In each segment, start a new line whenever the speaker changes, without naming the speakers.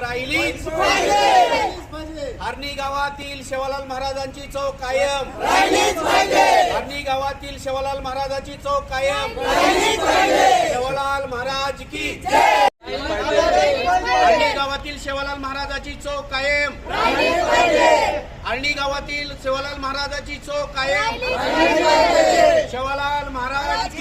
राहिलीच हरणी गावातील शेवालाल महाराजांची चौक कायम. हरणी गावातील शेवालाल महाराजांची चौक कायम. शेवालाल महाराज की हरणी गावातील शेवालाल महाराजाची चौक कायम. हरणी गावातील शेवालाल महाराजाची चौक कायम. शेवालाल महाराज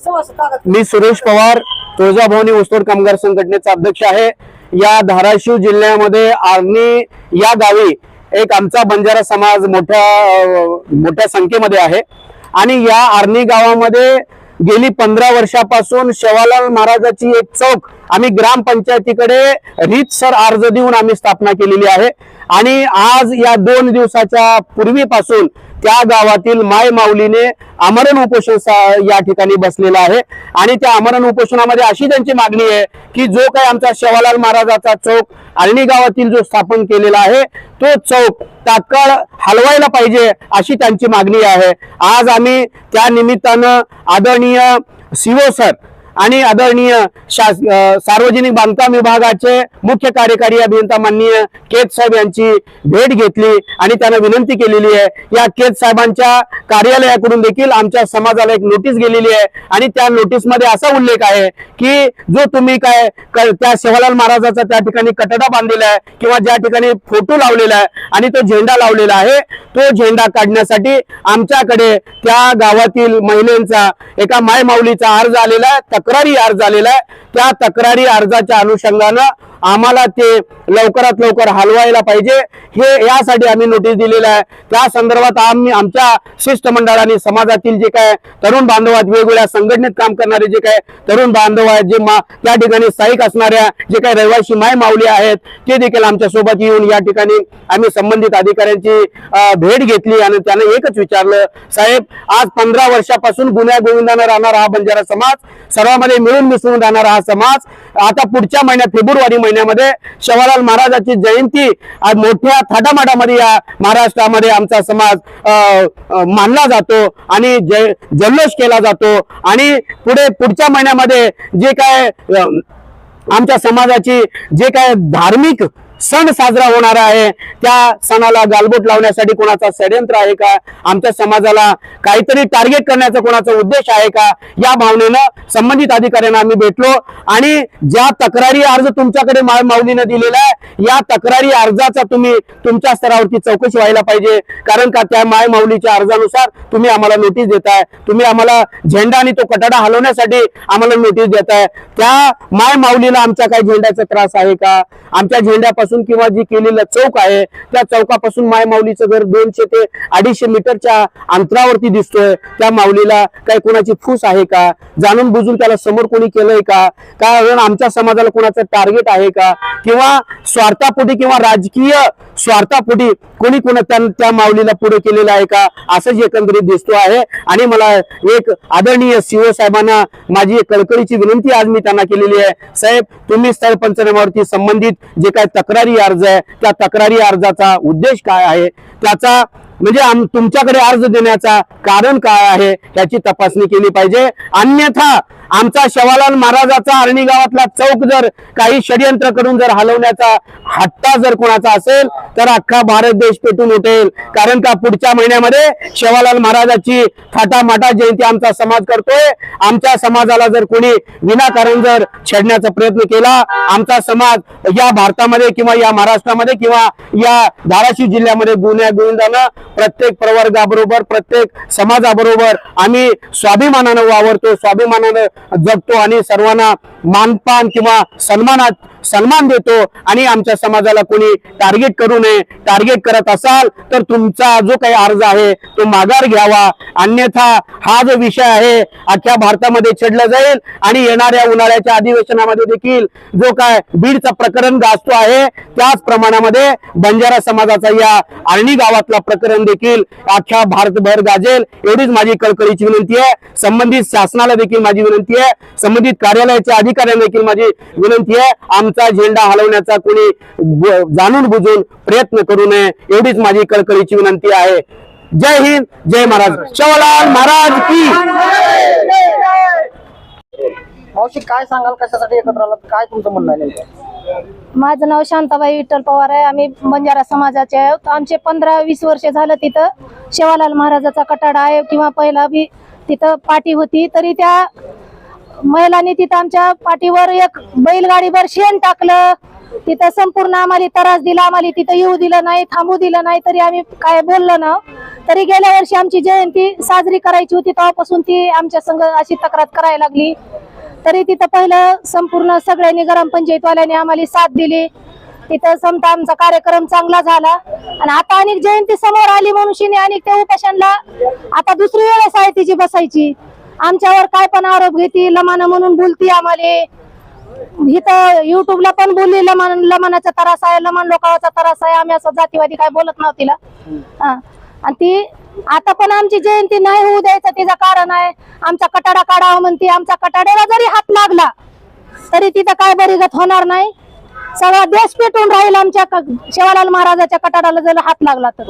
मी सुरेश पवार तुळजाभवानी ऊसतोड कामगार संघटनेचा अध्यक्ष आहे. या धाराशिव जिल्ह्यामध्ये आर्णी या गावी एक आमचा बंजारा समाज मोठ्या मोठ्या संख्येमध्ये आहे. आणि या आर्णी गावामध्ये गेली पंधरा वर्षापासून शेवालाल महाराजाची एक चौक आम्ही ग्रामपंचायतीकडे रीतसर अर्ज देऊन आम्ही स्थापना केलेली आहे. आणि आज या दोन दिवसाच्या पूर्वीपासून त्या गावातील माय माऊलीने आमरण उपोषण या ठिकाणी बसलेलं आहे. आणि त्या आमरण उपोषणामध्ये अशी त्यांची मागणी आहे की जो काही आमचा शेवालाल महाराजाचा चौक आर्णी गावातील जो स्थापन केलेला आहे तो चौक तात्काळ हलवायला पाहिजे अशी त्यांची मागणी आहे. आज आम्ही त्या निमित्तानं आदरणीय सिओ सर आणि आदरणीय शास सार्वजनिक बांधकाम विभागाचे मुख्य कार्यकारी अभियंता माननीय केत साहेब यांची भेट घेतली आणि त्यांना विनंती केलेली आहे. या केत साहेबांच्या कार्यालयाकडून देखील आमच्या समाजाला एक नोटीस गेलेली आहे आणि त्या नोटीसमध्ये असा उल्लेख आहे की जो तुम्ही काय त्या सेवालाल महाराजाचा त्या ठिकाणी कटडा बांधलेला आहे किंवा ज्या ठिकाणी फोटो लावलेला आहे आणि तो झेंडा लावलेला आहे तो झेंडा काढण्यासाठी आमच्याकडे त्या गावातील महिलांचा एका मायमाऊलीचा अर्ज आलेला आहे. तक्रारी अर्ज आलेला आहे. त्या तक्रारी अर्जाच्या अनुषंगानं आम्हाला ते लवकरात लवकर हलवायला पाहिजे. हे यासाठी आम्ही नोटीस दिलेलं आहे. त्या संदर्भात आम्ही आमच्या शिष्टमंडळाने समाजातील जे काय तरुण बांधव आहेत वेगवेगळ्या संघटनेत काम करणारे जे काय तरुण बांधव आहेत जे मा त्या ठिकाणी स्थायिक असणाऱ्या जे काही रहिवासी माय माऊली आहेत ते देखील आमच्यासोबत येऊन या ठिकाणी आम्ही संबंधित अधिकाऱ्यांची भेट घेतली आणि त्याने एकच विचारलं साहेब आज पंधरा वर्षापासून गुन्ह्या गोविंदानं राहणारा हा बंजारा समाज सर्वांमध्ये मिळून मिसळून राहणारा हा समाज. आता पुढच्या महिन्यात फेब्रुवारी महिन्यामध्ये शेवालाल महाराजाची जयंती मोठ्या थाटामाटामध्ये या महाराष्ट्रामध्ये आमचा समाज मानला जातो आणि जय जल्लोष केला जातो. आणि पुढे पुढच्या महिन्यामध्ये जे काय आमच्या समाजाची जे काय धार्मिक सण साजरा होणार आहे. त्या सणाला गालबोट लावण्यासाठी कोणाचा षडयंत्र आहे का? आमच्या समाजाला काहीतरी टार्गेट करण्याचा कोणाचा उद्देश आहे का? या भावनेनं संबंधित अधिकाऱ्यांना आम्ही भेटलो. आणि ज्या तक्रारी अर्ज तुमच्याकडे माऊलीनं दिलेला आहे या तक्रारी अर्जाचा तुम्ही तुमच्या स्तरावरती चौकशी व्हायला पाहिजे. कारण का त्या माय माऊलीच्या अर्जानुसार तुम्ही आम्हाला नोटीस देताय. तुम्ही आम्हाला झेंडा आणि तो कटाडा हलवण्यासाठी आम्हाला नोटीस देताय. त्या माय माऊलीला आमच्या काही झेंड्याचा त्रास आहे का? आमच्या झेंड्यापासून किंवा जी केलेलं चौक आहे त्या चौकापासून माय माऊलीचं घर दोनशे ते अडीचशे मीटरच्या अंतरावरती दिसतोय. त्या माऊलीला काही कोणाची फूस आहे का? जाणून बुजून त्याला समोर कोणी केलंय का? कारण आमच्या समाजाला कोणाचं टार्गेट आहे का? किंवा स्वार्थापोटी किंवा राजकीय स्वार्थापोटी कोणी कोणा त्या माऊलीला पुढे केलेलं आहे का? असंच एकंदरीत दिसतो आहे. आणि मला एक आदरणीय सीओ साहेबांना माझी एक कळकळीची विनंती आज मी त्यांना केलेली आहे. साहेब तुम्ही स्थळ संबंधित जे काय तक्रार अर्ज आहे. त्या तक्रारी अर्जाचा उद्देश काय आहे? त्याचा म्हणजे आम तुमच्याकडे अर्ज देण्याचा कारण काय आहे? याची तपासणी केली पाहिजे. अन्यथा आमचा शवालाल महाराजाचा अरणी गावातला चौक जर काही षडयंत्र करून जर हलवण्याचा हट्टा जर कोणाचा असेल तर अख्खा भारत देश पेटून उठेल. कारण का पुढच्या महिन्यामध्ये शेवालाल महाराजाची थाटामाटा जयंती आमचा समाज करतोय. आमच्या समाजाला जर कोणी विनाकारण जर छेडण्याचा प्रयत्न केला आमचा समाज या भारतामध्ये किंवा या महाराष्ट्रामध्ये किंवा या धाराशिव जिल्ह्यामध्ये गुन्ह्या गोविंदानं प्रत्येक प्रवर्गाबरोबर प्रत्येक समाजाबरोबर आम्ही स्वाभिमानानं वावरतो. स्वाभिमानानं जगतो आणि सर्वांना मानपान किंवा सन्मानात सन्मान देतो आणि आमच्या समाजाला कोणी टार्गेट करू नये टार्गेट करत असाल तर तुमचा जो काही अर्ज आहे तो माघार घ्यावा. अन्यथा हा जो विषय आहे अख्ख्या भारतामध्ये छेडला जाईल आणि येणाऱ्या उन्हाळ्याच्या अधिवेशनामध्ये देखील जो काय बीडचा प्रकरण गाजतो आहे त्याच प्रमाणामध्ये बंजारा समाजाचा या आर्णी गावातला प्रकरण देखील अख्ख्या भारतभर गाजेल. एवढीच माझी कळकळीची विनंती आहे. संबंधित शासनाला देखील माझी विनंती आहे. संबंधित कार्यालयाच्या अधिकाऱ्यांना देखील माझी विनंती आहे. आमचा झेंडा हलवण्याचा कोणी जाणून बुजून प्रयत्न करू नये एवढीच माझी कळकळीची विनंती आहे. जय हिंद जय महाराज. शिवलाल महाराज की
मावशी काय सांगाल? कशासाठी एकत्र आलात? काय तुमचं म्हणणं आहे
माझं नाव शांताबाई विठ्ठल पवार आहे. आम्ही बंजारा समाजाचे आहोत. आमचे पंधरा वीस वर्ष झालं तिथं शेवालाल महाराजाचा कटाडा आहे किंवा पहिला बी तिथं पाठी होती. तरी त्या महिलांनी तिथं आमच्या पाठीवर एक बैलगाडीवर शेण टाकलं. तिथं संपूर्ण आम्हाला त्रास दिला आम्हाला तिथं येऊ दिलं नाही थांबू दिलं नाही तरी आम्ही काय बोललो ना तरी गेल्या वर्षी आमची जयंती साजरी करायची होती तेव्हापासून ती आमच्या संघ अशी तक्रार करायला लागली. तरी तिथं पहिलं संपूर्ण सगळ्यांनी ग्रामपंचायतवाल्यांनी आम्हाला साथ दिली. तिथं समता आमचा कार्यक्रम चांगला झाला. आणि आता अनेक जयंती समोर आली मनुष्यने आणि अनेक त्या उपाशांना आता दुसरी वेळेस आहे तिची बसायची. आमच्यावर काय पण आरोप घेती लमाना म्हणून बोलती आम्हाला. इथं युट्यूबला पण बोलली लमान लमानाचा त्रास आहे लमान लोकांचा त्रास आहे. आम्ही असं जातीवादी काय बोलत नव्हती तिला. हा. आणि ती आता पण आमची जयंती नाही होऊ द्यायचं तिचं कारण आहे. आमचा कटाडा काढावा म्हणते. आमचा कटाड्याला जरी हात लागला तरी तिथं काय बरीगत होणार नाही. सगळा देश पेटून राहील आमच्या शिवालाल महाराजाच्या कटाडाला जर हात लागला तर.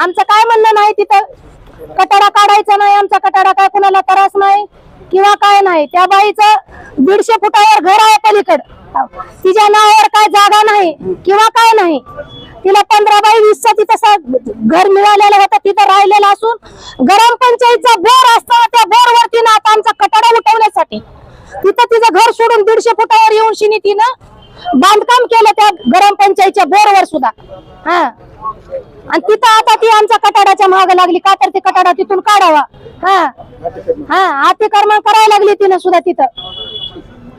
आमचं काय म्हणणं नाही तिथं. कटाडा काढायचा नाही आमचा कटाडा काय कुणाला त्रास नाही किंवा काय नाही. त्या बाईचं दीडशे फुटावर घर आहे पलीकड. तिच्या नावावर काय जागा नाही किंवा काय नाही. तिला पंधरा बाई वीसचा तिथं घर मिळालेलं होतं तिथं राहिलेलं असून ग्राम पंचायतचा बोर असतो त्या बोर वरती ना आता आमचा कटाडा उठवण्यासाठी. तिथं तिचं घर सोडून दीडशे फुटावर येऊन शिनी तिनं बांधकाम केलं त्या ग्रामपंचायतच्या बोरवर सुद्धा. हा. आणि तिथं आता ती आमच्या कटाडाच्या माग लागली. का तर ती कटाडा तिथून काढावा? हा. हा अतिक्रमण करायला लागली तिनं सुद्धा तिथं.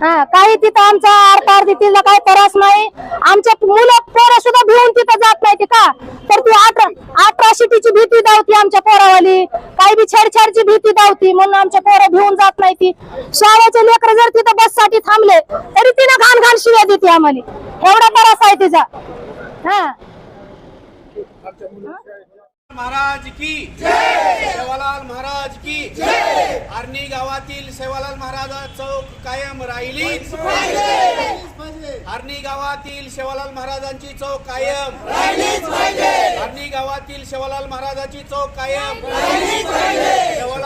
हा काही तिथं आमचा अर्थ अर्धी तिला काही त्रास नाही. आमच्या मुलं पोरं सुद्धा भिवून तिथं जात नाही ती का? तर ती अठरा अठरा शिटीची भीती धावती आमच्या पोरावाली. काही बी छेडछाडची भीती धावती म्हणून आमच्या पोरं भिवून जात नाही ती शाळेचे लेकर जर तिथं बससाठी थांबले तरी तिनं घाण घाण शिव्या देते आम्हाला. एवढा त्रास आहे तिचा. हा.
महाराज की सेवालाल महाराज की आर्णी गावातील सेवालाल महाराज चौक कायम राहिलीच आर्णी गावातील सेवालाल महाराजांची चौक कायम. आर्णी गावातील सेवालाल महाराजांची चौक कायम. सेवालाल